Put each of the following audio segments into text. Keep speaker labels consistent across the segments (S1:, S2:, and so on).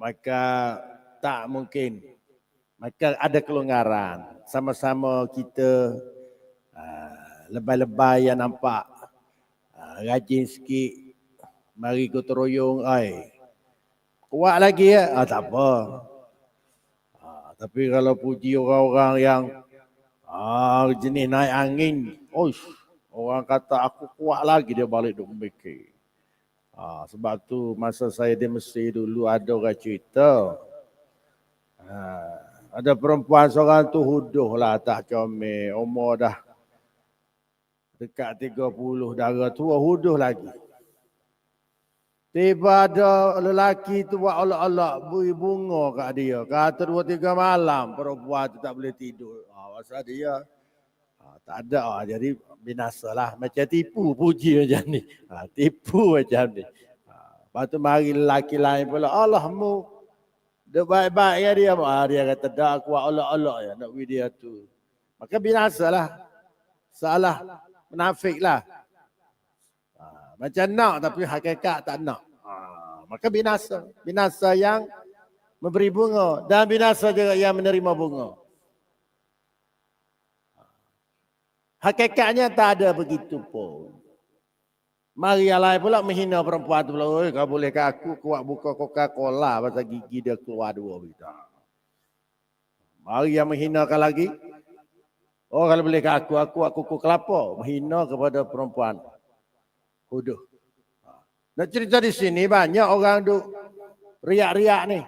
S1: maka tak mungkin. Maka ada kelonggaran. Sama-sama kita uh, lebay-lebay yang nampak. Uh, rajin sikit. Mari kita royong. Ay. Kuat lagi ya? Ah, tak apa. Uh, tapi kalau puji orang-orang yang uh, jenis naik angin. Oish, orang kata aku kuat lagi dia balik duk mikir. Ha, sebab tu masa saya di Mesir dulu ada orang cerita. Ha, ada perempuan seorang tu huduh lah tak comel. Umur dah dekat 30 darah tua huduh lagi. Tiba ada lelaki tu buat olok-olok beri bunga kat dia. Kata dua tiga malam perempuan tu tak boleh tidur. Ha, masa dia ha, tak ada. Ha, jadi binasa lah. Macam tipu puji macam ni. Ha, tipu macam ni. Ha, lepas tu mari lelaki lain pula. Allahmu. Dia baik-baik ya dia. Ha, dia kata dah aku olok-olok ya. Nak pergi dia tu. Maka binasa lah. Salah. Menafik lah. Ha, macam nak tapi hakikat tak nak. Ha, maka binasa. Binasa yang memberi bunga. Dan binasa juga yang menerima bunga. Hakikatnya tak ada begitu pun. Mari yang lain pula menghina perempuan tu pula. Oi, kau boleh ke aku kuat buka Coca-Cola pasal gigi dia keluar dua begitu. Mari yang menghinakan lagi. Oh kalau boleh ke aku, aku aku kuku kelapa. Menghina kepada perempuan. Huduh. Nak cerita di sini banyak orang duk riak-riak ni.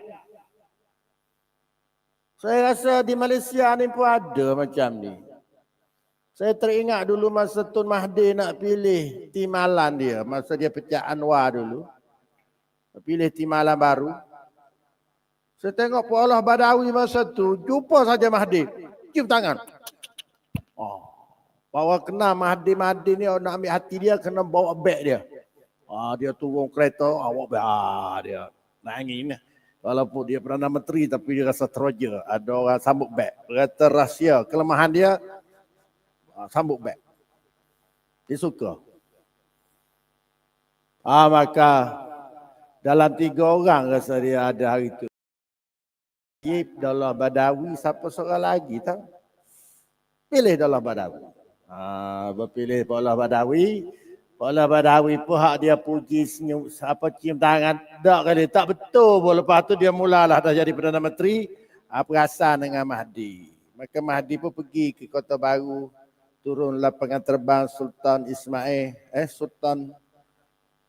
S1: Saya rasa di Malaysia ni pun ada macam ni. Saya teringat dulu masa Tun Mahdi nak pilih timalan dia. Masa dia pecah Anwar dulu. Pilih timalan baru. Saya tengok Pak Allah Badawi masa tu. Jumpa saja Mahdi. Cium tangan. Oh. Bawa kena Mahdi-Mahdi ni nak ambil hati dia kena bawa beg dia. Ah, dia turun kereta, awak beg. Ah, dia nangis. Walaupun dia Perdana Menteri tapi dia rasa teroja. Ada orang sambut beg. Kata rahsia. Kelemahan dia, Ha, sambut back. Dia suka. Ah maka dalam tiga orang rasa dia ada hari itu. Yip dalam Badawi siapa seorang lagi tahu? Pilih dalam Badawi. Ah berpilih dalam Badawi. Bola Badawi pun hak dia puji senyum apa cium tangan tak kali tak betul pun lepas tu dia mulalah dah jadi Perdana Menteri ah, perasan dengan Mahdi. Maka Mahdi pun pergi ke Kota Baru turun lapangan terbang Sultan Ismail eh Sultan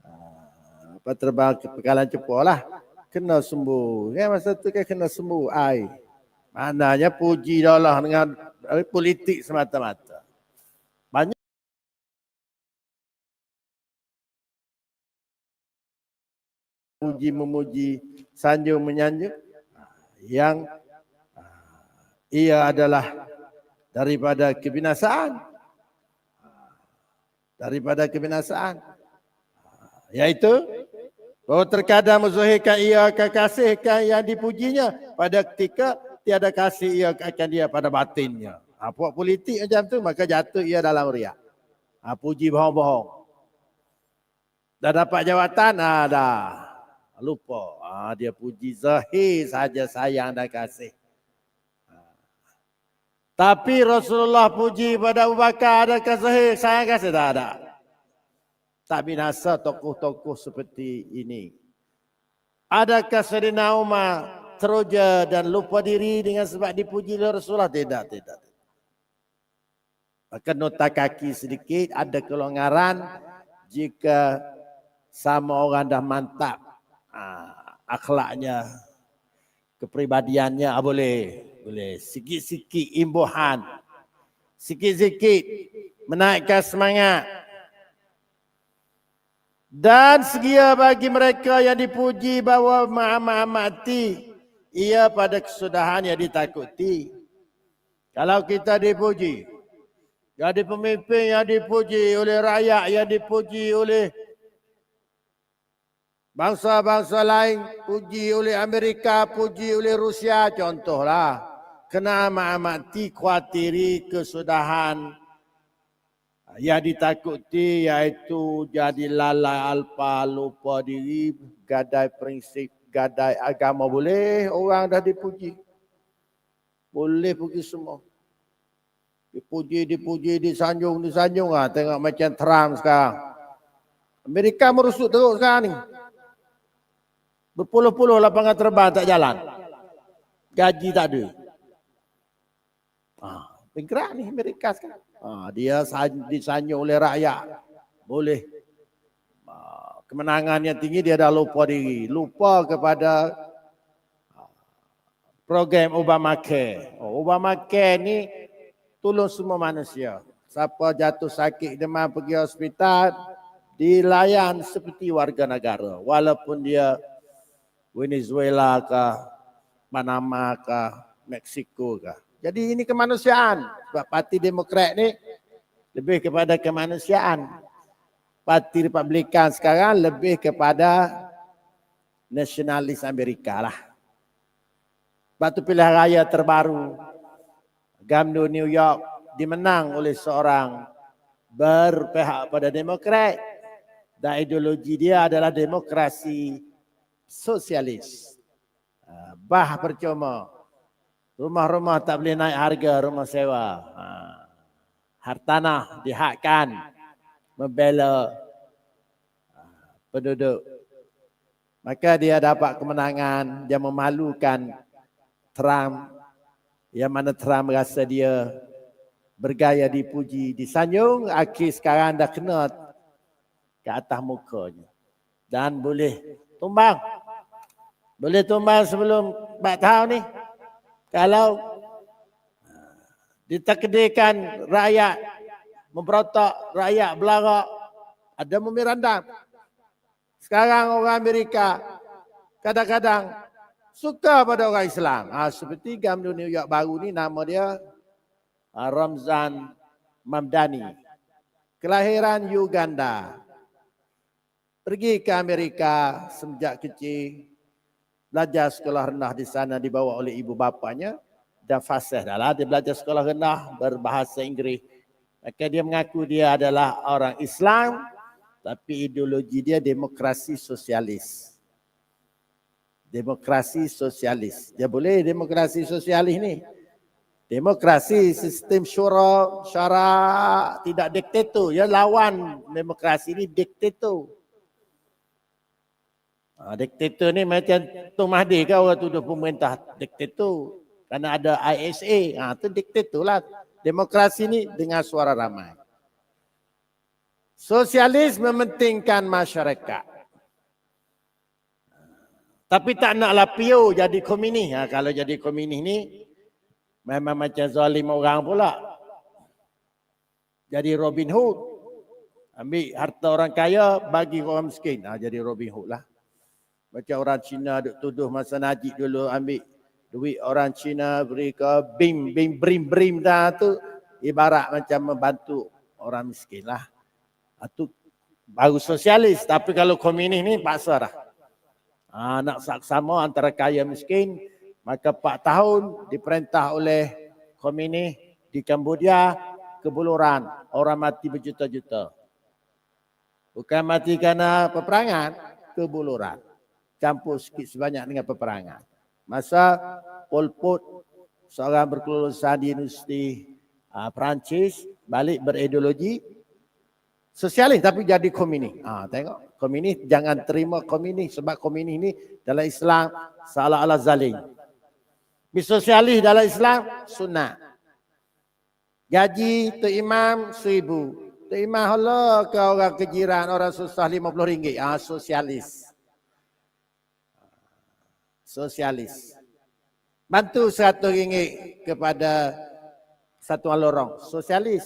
S1: uh, apa terbang ke Pekalan Cepo lah. Kena sembuh. Ya masa tu kan kena sembuh ai maknanya puji dah lah dengan politik semata-mata. Banyak puji memuji sanjung menyanjung yang ia adalah daripada kebinasaan. Daripada kebinasaan. Yaitu bahawa terkadang menzahirkan ia akan kasihkan yang dipujinya pada ketika tiada kasih ia akan dia pada batinnya. Ha, buat politik macam tu maka jatuh ia dalam riak. Ha, puji bohong-bohong. Dah dapat jawatan, ha, dah. Lupa. Ha, dia puji zahir saja sayang dan kasih. Tapi Rasulullah puji pada Abu Bakar adakah sahih? Saya kasih tak ada. Tak binasa tokoh-tokoh seperti ini. Adakah Sayyidina Umar teroja dan lupa diri dengan sebab dipuji oleh Rasulullah? Tidak, tidak. Maka nota kaki sedikit ada kelonggaran jika sama orang dah mantap ah, akhlaknya, kepribadiannya ah, boleh boleh. Sikit-sikit imbuhan. Sikit-sikit menaikkan semangat. Dan segia bagi mereka yang dipuji bahawa Muhammad mati ia pada kesudahan yang ditakuti. Kalau kita dipuji jadi pemimpin yang dipuji oleh rakyat yang dipuji oleh bangsa-bangsa lain puji oleh Amerika puji oleh Rusia contohlah kena amati kuatiri kesudahan yang ditakuti iaitu jadi lalai alpa lupa diri gadai prinsip gadai agama boleh, orang dah dipuji. Boleh pergi semua. Dipuji, dipuji, disanjung, disanjung. Ha, tengok macam Trump sekarang. Amerika merusuk teruk sekarang ni. Berpuluh-puluh lapangan terbang tak jalan. Gaji tak ada. Ha, bergerak ni Amerika sekarang. Ha, dia disanjung oleh rakyat. Boleh. Ha, kemenangan yang tinggi dia dah lupa diri. Lupa kepada program Obamacare. Oh, Obamacare ni tolong semua manusia. Siapa jatuh sakit demam pergi hospital dilayan seperti warga negara walaupun dia Venezuela ke Panama ke Mexico ke. Jadi ini kemanusiaan. Sebab Parti Demokrat ni lebih kepada kemanusiaan. Parti Republikan sekarang lebih kepada nasionalis Amerika lah. Batu pilihan raya terbaru Gamdu New York dimenang oleh seorang berpihak pada Demokrat dan ideologi dia adalah demokrasi sosialis. Ah, bah percuma. Rumah-rumah tak boleh naik harga rumah sewa. Ah, hartanah dihakkan membela ah, penduduk. Maka dia dapat kemenangan, dia memalukan Trump yang mana Trump rasa dia bergaya dipuji, disanjung, akhir sekarang dah kena ke atas mukanya. Dan boleh tumbang. Boleh tumbang sebelum 4 tahun ni. Kalau ditakdirkan rakyat memberontak, rakyat belarak, ada memirandam. Sekarang orang Amerika kadang-kadang suka pada orang Islam. Ha, seperti Gamdu New York baru ni nama dia ha, Ramzan Mamdani. Kelahiran Uganda. Pergi ke Amerika sejak kecil. Belajar sekolah rendah di sana dibawa oleh ibu bapanya. Dan fasih dah lah. Dia belajar sekolah rendah berbahasa Inggeris. Maka dia mengaku dia adalah orang Islam. Tapi ideologi dia demokrasi sosialis demokrasi sosialis. Dia boleh demokrasi sosialis ni. Demokrasi sistem syura, syara tidak diktator. Ya lawan demokrasi ni diktator. Ha, diktator ni macam Tung Mahdi ke orang tuduh pemerintah diktator. Kerana ada ISA. Ha, tu diktator lah. Demokrasi ni dengan suara ramai. Sosialis mementingkan masyarakat. Tapi tak naklah pio jadi komunis. Ha, kalau jadi komunis ni memang macam zalim orang pula. Jadi Robin Hood. Ambil harta orang kaya bagi orang miskin. Ha, jadi Robin Hood lah. Macam orang Cina duk tuduh masa Najib dulu ambil duit orang Cina beri ke bim bim brim brim dah tu ibarat macam membantu orang miskin lah. Itu ha, baru sosialis tapi kalau komunis ni paksa dah. Ha, nak saksama antara kaya miskin, maka 4 tahun diperintah oleh komunis di Cambodia kebuluran, orang mati berjuta-juta. Bukan mati kerana peperangan, kebuluran. Campur sikit sebanyak dengan peperangan. Masa Pol Pot seorang berkelulusan di Universiti uh, Perancis balik berideologi sosialis tapi jadi komunis. Ah tengok komunis jangan terima komunis sebab komunis ni dalam Islam salah ala zalim. Sosialis dalam Islam sunnah. Gaji tu imam seribu. Tu imam Allah ke orang kejiran orang susah lima puluh ringgit. Ah sosialis. Sosialis. Bantu satu ringgit kepada satu lorong. Sosialis.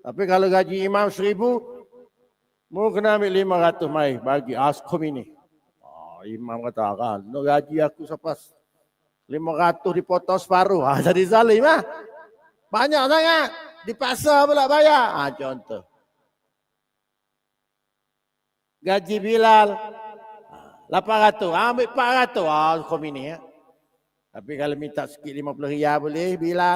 S1: Tapi kalau gaji imam seribu, Mu kena ambil lima ratus mai bagi askom ini. Oh, imam kata kan, no gaji aku sepas lima ratus dipotong separuh. Ah, jadi zalim ah. Banyak sangat. Dipaksa pula bayar. Ah, contoh. Gaji Bilal lapan ratus. Ah, ambil empat ratus. Ah, kom ini ya. Tapi kalau minta sikit lima puluh riyal boleh Bilal.